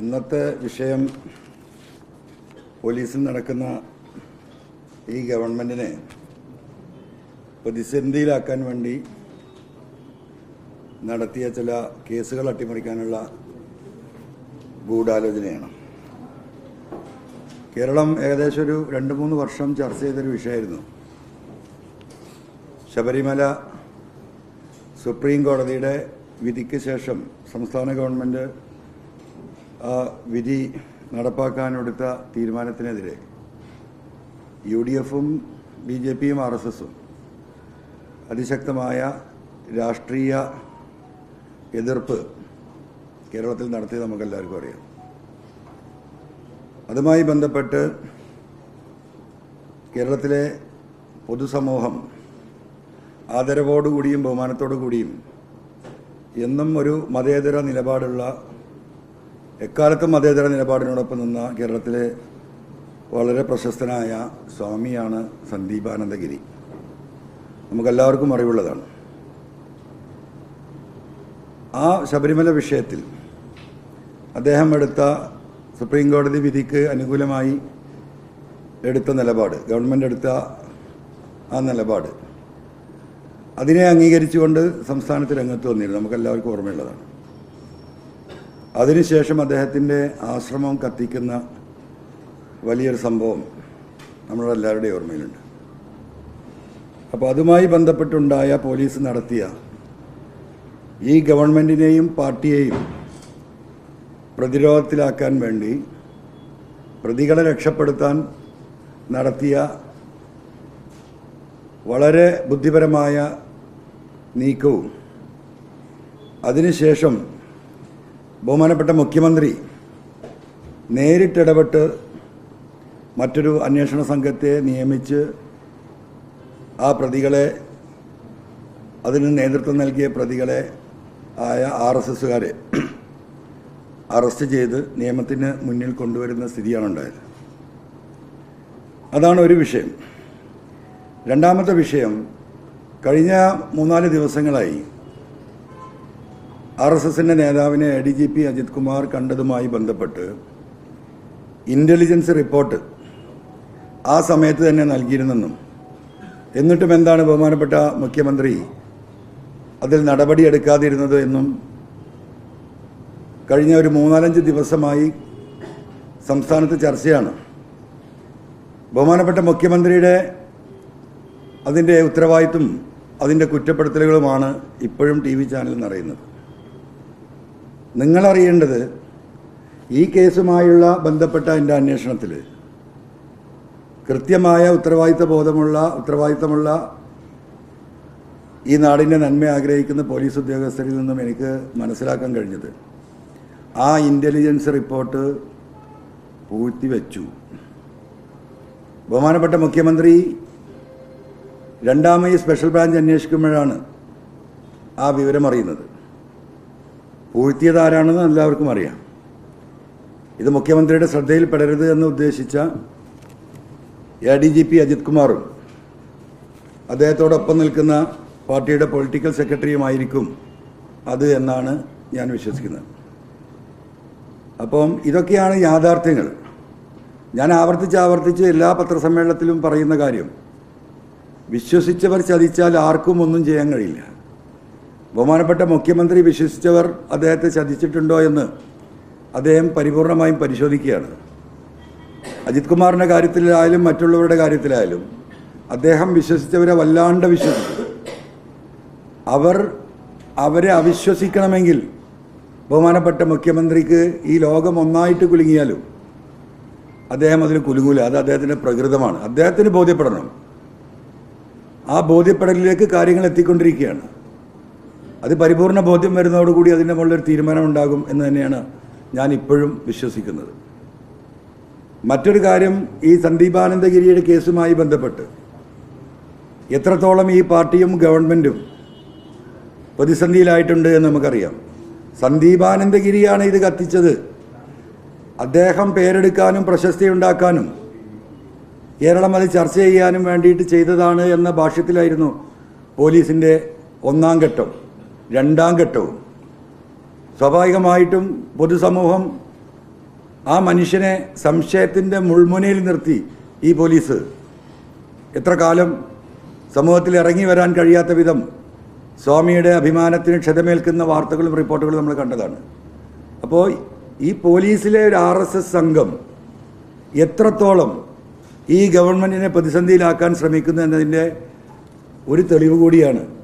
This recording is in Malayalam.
ഇന്നത്തെ വിഷയം പോലീസിൽ നടക്കുന്ന ഈ ഗവൺമെന്റിനെ പ്രതിസന്ധിയിലാക്കാൻ വേണ്ടി നടത്തിയ ചില കേസുകൾ അട്ടിമറിക്കാനുള്ള ഗൂഢാലോചനയാണ്. കേരളം ഏകദേശം ഒരു രണ്ട് മൂന്ന് വർഷം ചർച്ച ചെയ്തൊരു വിഷയമായിരുന്നു. ശബരിമല സുപ്രീം കോടതിയുടെ വിധിക്ക് ശേഷം സംസ്ഥാന ഗവൺമെന്റ് വിധി നടപ്പാക്കാനെടുത്ത തീരുമാനത്തിനെതിരെ യു ഡി എഫും ബി ജെ പിയും ആർ എസ് എസും അതിശക്തമായ രാഷ്ട്രീയ എതിർപ്പ് കേരളത്തിൽ നടത്തിയത് നമുക്കെല്ലാവർക്കും അറിയാം. അതുമായി ബന്ധപ്പെട്ട് കേരളത്തിലെ പൊതുസമൂഹം ആദരവോടുകൂടിയും ബഹുമാനത്തോടു കൂടിയും എന്നും ഒരു മതേതര നിലപാടുള്ള എക്കാലത്തും മതേതര നിലപാടിനോടൊപ്പം നിന്ന കേരളത്തിലെ വളരെ പ്രശസ്തനായ സ്വാമിയാണ് സന്ദീപാനന്ദഗിരി. നമുക്കെല്ലാവർക്കും അറിവുള്ളതാണ്. ആ ശബരിമല വിഷയത്തിൽ അദ്ദേഹം എടുത്ത സുപ്രീം കോടതി വിധിക്ക് അനുകൂലമായി എടുത്ത നിലപാട് ഗവൺമെന്റ് എടുത്ത ആ നിലപാട് അതിനെ അംഗീകരിച്ചുകൊണ്ട് സംസ്ഥാനത്ത് രംഗത്ത് വന്നിരുന്നു. നമുക്കെല്ലാവർക്കും ഓർമ്മയുള്ളതാണ്. അതിനുശേഷം അദ്ദേഹത്തിന്റെ ആശ്രമം കത്തിക്കുന്ന വലിയൊരു സംഭവം നമ്മളെല്ലാവരുടെയും ഓർമ്മയിലുണ്ട്. അപ്പോൾ അതുമായി ബന്ധപ്പെട്ടുണ്ടായ പോലീസ് നടത്തിയ ഈ ഗവൺമെന്റിനെയും പാർട്ടിയെയും പ്രതിരോധത്തിലാക്കാൻ വേണ്ടി പ്രതികളെ രക്ഷപ്പെടുത്താൻ നടത്തിയ വളരെ ബുദ്ധിപരമായ നീക്കവും അതിനുശേഷം ബഹുമാനപ്പെട്ട മുഖ്യമന്ത്രി നേരിട്ടിടപെട്ട് മറ്റൊരു അന്വേഷണ സംഘത്തെ നിയമിച്ച് ആ പ്രതികളെ അതിന് നേതൃത്വം നൽകിയ പ്രതികളെ ആയ ആർ എസ് എസുകാരെ അറസ്റ്റ് ചെയ്ത് നിയമത്തിന് മുന്നിൽ കൊണ്ടുവരുന്ന സ്ഥിതിയാണ് ഉണ്ടായത് അതാണ് ഒരു വിഷയം. രണ്ടാമത്തെ വിഷയം കഴിഞ്ഞ മൂന്നാൽ ദിവസങ്ങളായി ആർ എസ് എസിന്റെ നേതാവിനെ A D G P Ajith Kumar കണ്ടതുമായി ബന്ധപ്പെട്ട് ഇന്റലിജൻസ് റിപ്പോർട്ട് ആ സമയത്ത് തന്നെ നൽകിയിരുന്നെന്നും എന്നിട്ടും എന്താണ് ബഹുമാനപ്പെട്ട മുഖ്യമന്ത്രി അതിൽ നടപടിയെടുക്കാതിരുന്നത് എന്നും കഴിഞ്ഞ ഒരു മൂന്നാലഞ്ച് ദിവസമായി സംസ്ഥാനത്ത് ചർച്ചയാണ്. ബഹുമാനപ്പെട്ട മുഖ്യമന്ത്രിയുടെ അതിന്റെ ഉത്തരവാദിത്വം അതിന്റെ കുറ്റപ്പെടുത്തലുകളുമാണ് ഇപ്പോഴും ടി വി ചാനലിൽ നിറയുന്നത്. നിങ്ങളറിയേണ്ടത് ഈ കേസുമായുള്ള ബന്ധപ്പെട്ട എന്റെ അന്വേഷണത്തിൽ കൃത്യമായ ഉത്തരവാദിത്ത ബോധമുള്ള ഉത്തരവാദിത്തമുള്ള ഈ നാടിന്റെ നന്മ ആഗ്രഹിക്കുന്ന പോലീസ് ഉദ്യോഗസ്ഥരിൽ നിന്നും എനിക്ക് മനസ്സിലാക്കാൻ കഴിഞ്ഞത്. ആ ഇന്റലിജൻസ് റിപ്പോർട്ട് പൂഴ്ത്തിവെച്ചു ബഹുമാനപ്പെട്ട മുഖ്യമന്ത്രി രണ്ടാമത് സ്പെഷ്യൽ ബ്രാഞ്ച് അന്വേഷിക്കുമ്പോഴാണ് ആ വിവരം അറിയുന്നത്. പൂഴ്ത്തിയത് ആരാണെന്ന് എല്ലാവർക്കും അറിയാം. ഇത് മുഖ്യമന്ത്രിയുടെ ശ്രദ്ധയിൽ ശ്രദ്ധയിൽപ്പെടരുത് എന്ന് ഉദ്ദേശിച്ച A D G P Ajith കുമാറും അദ്ദേഹത്തോടൊപ്പം നിൽക്കുന്ന പാർട്ടിയുടെ പൊളിറ്റിക്കൽ സെക്രട്ടറിയുമായിരിക്കും അത് എന്നാണ് ഞാൻ വിശ്വസിക്കുന്നത്. അപ്പം ഇതൊക്കെയാണ് യാഥാർത്ഥ്യങ്ങൾ. ഞാൻ ആവർത്തിച്ച് ആവർത്തിച്ച് എല്ലാ പത്രസമ്മേളനത്തിലും പറയുന്ന കാര്യം വിശ്വസിച്ചവർ ചതിച്ചാൽ ആർക്കും ഒന്നും ചെയ്യാൻ കഴിയില്ല. ബഹുമാനപ്പെട്ട മുഖ്യമന്ത്രി വിശ്വസിച്ചവർ അദ്ദേഹത്തെ ചതിച്ചിട്ടുണ്ടോ എന്ന് അദ്ദേഹം പരിപൂർണമായും പരിശോധിക്കുകയാണ്. അജിത് കുമാറിന്റെ കാര്യത്തിലായാലും മറ്റുള്ളവരുടെ കാര്യത്തിലായാലും അദ്ദേഹം വിശ്വസിച്ചവരെ വല്ലാണ്ട് വിശ്വസിച്ചു അവർ അവരെ അവിശ്വസിക്കണമെങ്കിൽ ബഹുമാനപ്പെട്ട മുഖ്യമന്ത്രിക്ക് ഈ ലോകം ഒന്നായിട്ട് കുലുങ്ങിയാലും അദ്ദേഹം അതിൽ കുലുങ്ങൂല. അത് അദ്ദേഹത്തിന്റെ പ്രകൃതമാണ്. അദ്ദേഹത്തിന് ബോധ്യപ്പെടണം. ആ ബോധ്യപ്പെടലിലേക്ക് കാര്യങ്ങൾ എത്തിക്കൊണ്ടിരിക്കുകയാണ്. അത് പരിപൂർണ ബോധ്യം വരുന്നതോടുകൂടി അതിന്റെ മുകളിലൊരു തീരുമാനം ഉണ്ടാകും എന്ന് തന്നെയാണ് ഞാൻ ഇപ്പോഴും വിശ്വസിക്കുന്നത്. മറ്റൊരു കാര്യം ഈ സന്ദീപാനന്ദഗിരിയുടെ കേസുമായി ബന്ധപ്പെട്ട് എത്രത്തോളം ഈ പാർട്ടിയും ഗവൺമെന്റും പ്രതിസന്ധിയിലായിട്ടുണ്ട് എന്ന് നമുക്കറിയാം. സന്ദീപാനന്ദഗിരിയാണ് ഇത് കത്തിച്ചത്. അദ്ദേഹം പേരെടുക്കാനും പ്രശസ്തി ഉണ്ടാക്കാനും കേരളം അത് ചർച്ച ചെയ്യാനും വേണ്ടിയിട്ട് ചെയ്തതാണ് എന്ന ഭാഷ്യത്തിലായിരുന്നു പോലീസിന്റെ ഒന്നാം ഘട്ടം. രണ്ടാം ഘട്ടവും. സ്വാഭാവികമായിട്ടും പൊതുസമൂഹം ആ മനുഷ്യനെ സംശയത്തിന്റെ മുൾമുനയിൽ നിർത്തി ഈ പോലീസ്. എത്ര കാലം സമൂഹത്തിൽ ഇറങ്ങി വരാൻ കഴിയാത്ത വിധം സ്വാമിയുടെ അഭിമാനത്തിന് ക്ഷതമേൽക്കുന്ന വാർത്തകളും റിപ്പോർട്ടുകളും നമ്മൾ കണ്ടതാണ്. അപ്പോൾ ഈ പോലീസിലെ ഒരു ആർ എസ് എസ് സംഘം എത്രത്തോളം ഈ ഗവൺമെന്റിനെ പ്രതിസന്ധിയിലാക്കാൻ ശ്രമിക്കുന്നു എന്നതിന്റെ ഒരു തെളിവ് കൂടിയാണ്.